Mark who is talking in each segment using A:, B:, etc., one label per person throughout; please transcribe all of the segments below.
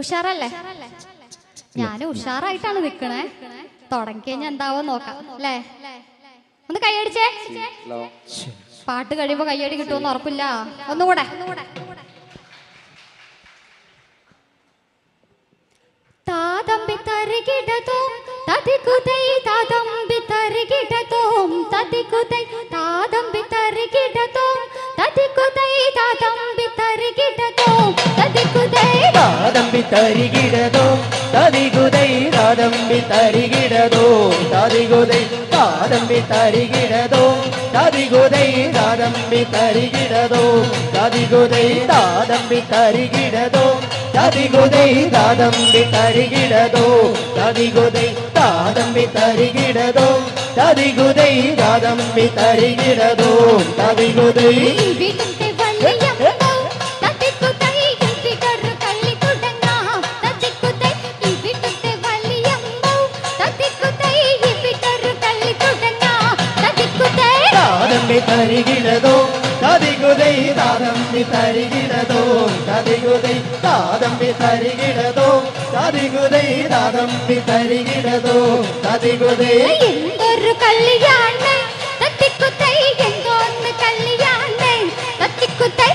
A: ഉഷാറല്ലേ? ഞാൻ ഉഷാറായിട്ടാണ് നിക്കണേ. തുടങ്ങി ഞാൻ എന്താവോ നോക്കാം അല്ലേ? ഒന്ന് കൈയടിച്ചേ. പാട്ട് കഴിയുമ്പോ കൈയടി കിട്ടുമെന്ന് ഉറപ്പില്ല. ഒന്നുകൂടെ. താതമ്പി തരികിടതോം തതികുതൈ താതമ്പി തരികിടതോം തതികുതൈ
B: தம்பி தருகிடதோ. ததிகுதை தாதம்பி தருகிறதோ ததிகுதை தாதம்பி தருகிறதோ ததிகுதை தாதம்பி தருகிறதோ ததிகுதை தாதம்பி தருகிறதோ ததிகுதை தாதம்பி தருகிறதோ ததிகுதை தாதம்பி தருகிறதோ ததிகுதை தாதம்பி தருகிறதோ ததிகுதை தருகிறதோ? கதிகுதை தாதம்பி தருகிறதோ? கதிகுதை தாதம்பி தருகிறதோ? கதிகுதை தாதம்பி தருகிறதோ?
A: கதிகுதை ஒரு கல்யாண கத்திக்குத்தை எங்கோன்னு
B: கல்யாண கத்திக்குத்தை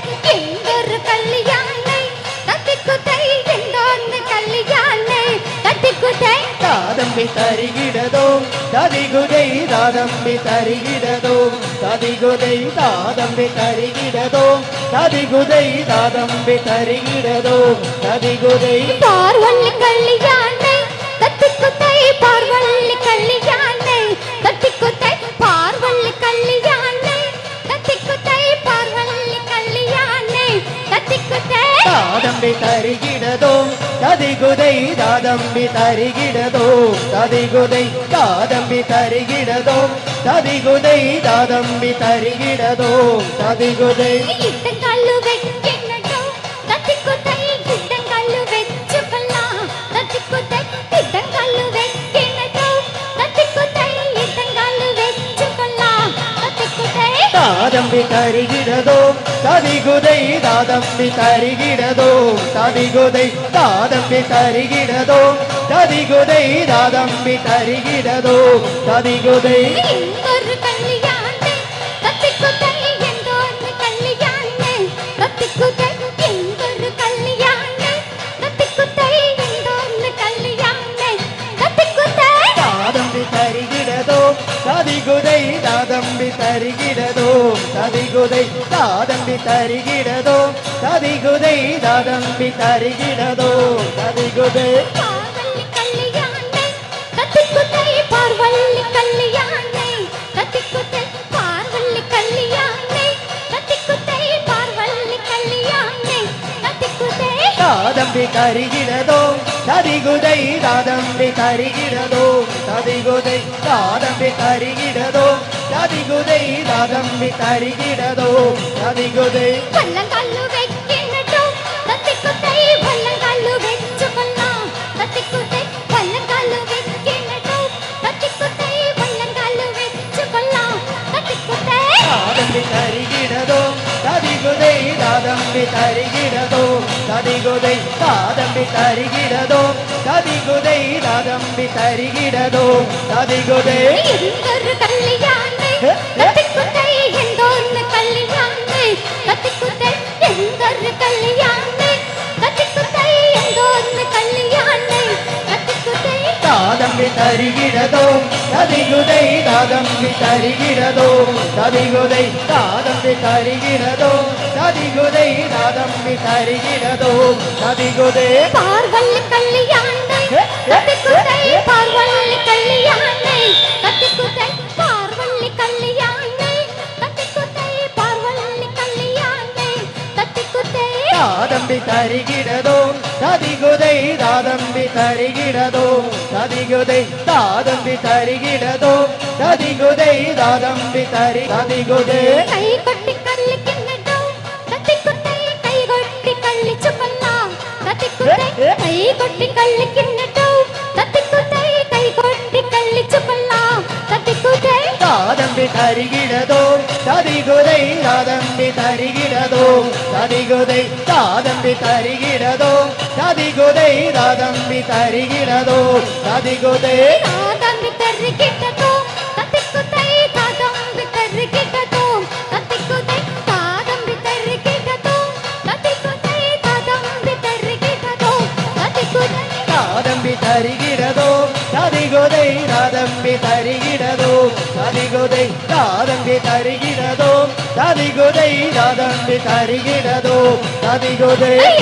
B: തമ്പി തരികിടതോ തതികുതൈ തമ്പി തരികിടതോ തതികുതൈ തമ്പി തരികിടതോ തതികുതൈ തമ്പി
A: തരികിടതോ തതികുതൈ താർവൻ ದಾದಂಬಿ ತರಿಗಿಡದೋ ತದಿಗುದೈ ದಾದಂಬಿ ತರಿಗಿಡದೋ ತದಿಗುದೈ ದಾದಂಬಿ ತರಿಗಿಡದೋ ತದಿಗುದೈ
B: ದಾದಂಬಿ ತರಿಗಿಡದೋ ததிகுதை தாதம்பி தருகிறதோ ததிகுதை தாதம்பி தருகிறதோ ததிகுதை தாதம்பி தருகிறதோ ததிகுதை தருகிறதோ ததிகுதை தாதம்பி தருகிறதோ தவிகுதை தாதம்பி தருகிறதோ? தவிகுதை தாதம்பி தருகிறதோ?
A: தவிகுதை
B: தாதம்பி தருகிறதோ? ತದಿಗುದೈ ದಾದಂಬಿ ತರಿಗಿಡದು ತದಿಗುದೈ ದಾದಂಬಿ ತರಿಗಿಡದು ತದಿಗುದೈ ದಾದಂಬಿ ತರಿಗಿಡದು ತದಿಗುದೈ
A: ಕಲ್ಲಂಕಲ್ಲು ಬೆಕ್ಕಿನಟ್ಟು ತತ್ತಿಕ್ಕುತ್ತೈ ಕಲ್ಲಂಕಲ್ಲು ಬೆಚ್ಚುಕೊಲ್ಲ ತತ್ತಿಕ್ಕುತ್ತೈ ಕಲ್ಲಂಕಲ್ಲು ಬೆಕ್ಕಿನಟ್ಟು ತತ್ತಿಕ್ಕುತ್ತೈ ಕಲ್ಲಂಕಲ್ಲು ಬೆಚ್ಚುಕೊಲ್ಲ ತತ್ತಿಕ್ಕುತ್ತೈ
B: ದಾದಂಬಿ ತರಿಗಿಡದು ತದಿಗುದೈ ದಾದಂಬಿ ತರಿಗಿ நதிகுதை தாதம்பி தருகிறதோ? நதிகுதை நதம்பி தருகிறதோ?
A: நதிகுதை
B: தாதம்பி தருகிறதோ? நதிகுதை தாதம்பி தருகிறதோ? நதிகுதை தாதம்பி தருகிறதோ? சதிகுதை நதம்பி தருகிறதோ சதிகுதே
A: பார்வல் கல்யாண்டை கத்திக்குதை பார்வல் கல்யாண்டை கத்திக்குதை பார்வல் கல்யாண்டை கத்திக்குதை பார்வல் கல்யாண்டை கத்திக்குதை
B: தாதம்பி தருகிறதோ സതികുതൈ താതമ്പി തരികിടതോ സതികുതൈ താതമ്പി തരികിടതോ സതികുതൈ താതമ്പി തരി സതികുതേ
A: കൈ ಕೈ ಕೊಟ್ಟಿ ಕಳ್ಳಿ ಕಿನ್ನಟು ತತ್ತಿಕ್ಕುತ್ತೈ ಕೈ ಕೊಟ್ಟಿ ಕಳ್ಳಿ ಚುಕಲ್ಲ ತತ್ತಿಕ್ಕುತ್ತೈ ಕಾದಂಬಿ ತರಿಗಿಡದೋ ತದಿಗುದೈ ಕಾದಂಬಿ ತರಿಗಿಡದೋ ತದಿಗುದೈ
B: ಕಾದಂಬಿ ತರಿಗಿಡದೋ ತದಿಗುದೈ ಕಾದಂಬಿ ತರಿಗಿಡದೋ ತದಿಗುದೈ ಕಾದಂಬಿ ತರಿಗಿಡದೋ தருகிறதோ? ததிகுதை தாதம்பி தருகிறதோ? ததிகுதை
A: தாதம்பி
B: தருகிறதோ? ததிகுதை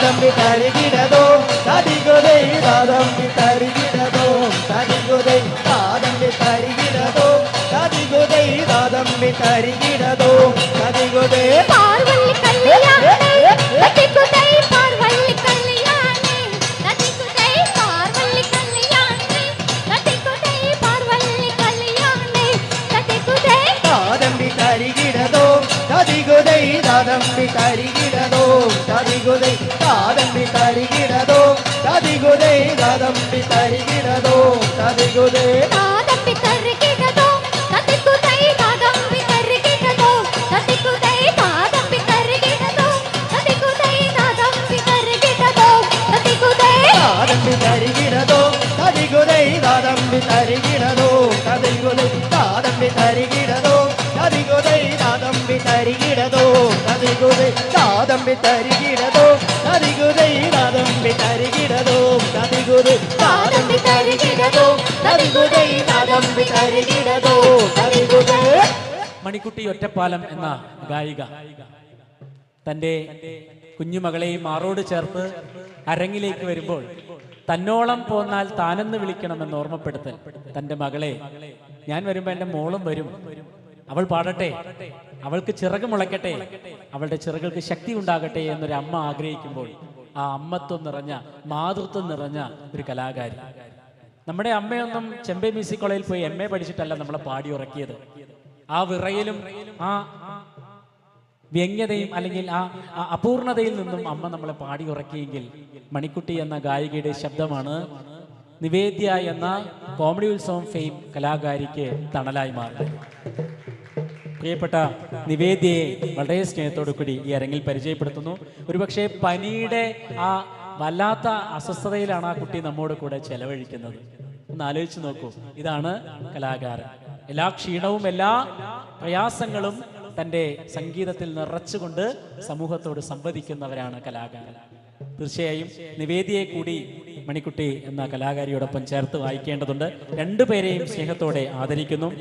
B: தாதம்பி தருகிறதோ? ததிகுதை தாதம்பி தருகிறதோ? ததிகுதை தாதம்பி தருகிறதோ? ததிகுதை
A: ನಂಬಿ ತರಿಗಿಡದು ಕದಿಗುದೇ
B: ಪಾರ್ವಲ್ಲಿ ಕಲ್ಯಾಣಿ ಕದಿಗುದೇ ಪಾರ್ವಲ್ಲಿ ಕಲ್ಯಾಣಿ ಕದಿಗುದೇ ಪಾರ್ವಲ್ಲಿ ಕಲ್ಯಾಣಿ ಕದಿಗುದೇ ಪಾರ್ವಲ್ಲಿ ಕಲ್ಯಾಣಿ ಕದಿಗುದೇ
A: ದಾದಂಬಿ ತರಿಗಿಡದು ಕದಿಗುದೇ ದಾದಂಬಿ ತರಿಗಿಡದು ಕದಿಗುದೇ ದಾದಂಬಿ ತರಿಗಿಡದು ಕದಿಗುದೇ ದಾದಂಬಿ ತರಿಗಿಡದು ಕದಿಗುದೇ
B: தாதம்பி தருகிறதோ ததிகுதை தாதம்பி தருகிறதோ ததிகுதை தாதம்பி தருகிறதோ ததிகுதை தாதம்பி தருகிறதோ ததிகுதை தாதம்பி தருகிறதோ ததிகுதை தாதம்பி தருகிறதோ ததிகுதை
C: മണിക്കുട്ടി ഒറ്റപ്പാലം എന്ന ഗായിക തൻ്റെ കുഞ്ഞുമകളെയും മാറോട് ചേർത്ത് അരങ്ങിലേക്ക് വരുമ്പോൾ തന്നോളം പോന്നാൽ താനെന്ന് വിളിക്കണമെന്ന് ഓർമ്മപ്പെടുത്തൽ തൻ്റെ മകളെ ഞാൻ വരുമ്പോൾ എന്റെ മോളും വരും. അവൾ പാടട്ടെ. അവൾക്ക് ചിറക് മുളയ്ക്കട്ടെ. അവളുടെ ചിറകൾക്ക് ശക്തി ഉണ്ടാകട്ടെ എന്നൊരു അമ്മ ആഗ്രഹിക്കുമ്പോൾ ആ അമ്മത്വം നിറഞ്ഞ മാതൃത്വം നിറഞ്ഞ ഒരു കലാകാരി. നമ്മുടെ അമ്മയൊന്നും ചെമ്പൈ മ്യൂസിക് കോളേജിൽ പോയി എം എ പഠിച്ചിട്ടല്ല നമ്മളെ പാടി ഉറക്കിയത്. ആ വിറയിലും ആ വ്യംഗ്യതയും അല്ലെങ്കിൽ ആ ആ അപൂർണതയിൽ നിന്നും അമ്മ നമ്മളെ പാടി ഉറക്കിയെങ്കിൽ മണിക്കുട്ടി എന്ന ഗായികയുടെ ശബ്ദമാണ് നിവേദ്യ എന്ന കോമഡി ഉത്സവം ഫെയിം കലാകാരിക്ക് തണലായി മാറി. പ്രിയപ്പെട്ട നിവേദ്യയെ വളരെ സ്നേഹത്തോടു കൂടി ഈ അരങ്ങിൽ പരിചയപ്പെടുത്തുന്നു. ഒരുപക്ഷെ പനിയുടെ ആ വല്ലാത്ത അസ്വസ്ഥതയിലാണ് ആ കുട്ടി നമ്മോട് കൂടെ ചെലവഴിക്കുന്നത്. ഒന്ന് ആലോചിച്ച് നോക്കൂ. ഇതാണ് കലാകാരൻ. എല്ലാ ക്ഷീണവും എല്ലാ പ്രയാസങ്ങളും തന്റെ സംഗീതത്തിൽ നിറച്ചുകൊണ്ട് സമൂഹത്തോട് സംവദിക്കുന്നവരാണ് കലാകാരൻ. തീർച്ചയായും നിവേദിയെ കൂടി മണിക്കുട്ടി എന്ന കലാകാരിയോടൊപ്പം ചേർത്ത് വായിക്കേണ്ടതുണ്ട്. രണ്ടുപേരെയും സ്നേഹത്തോടെ ആദരിക്കുന്നു.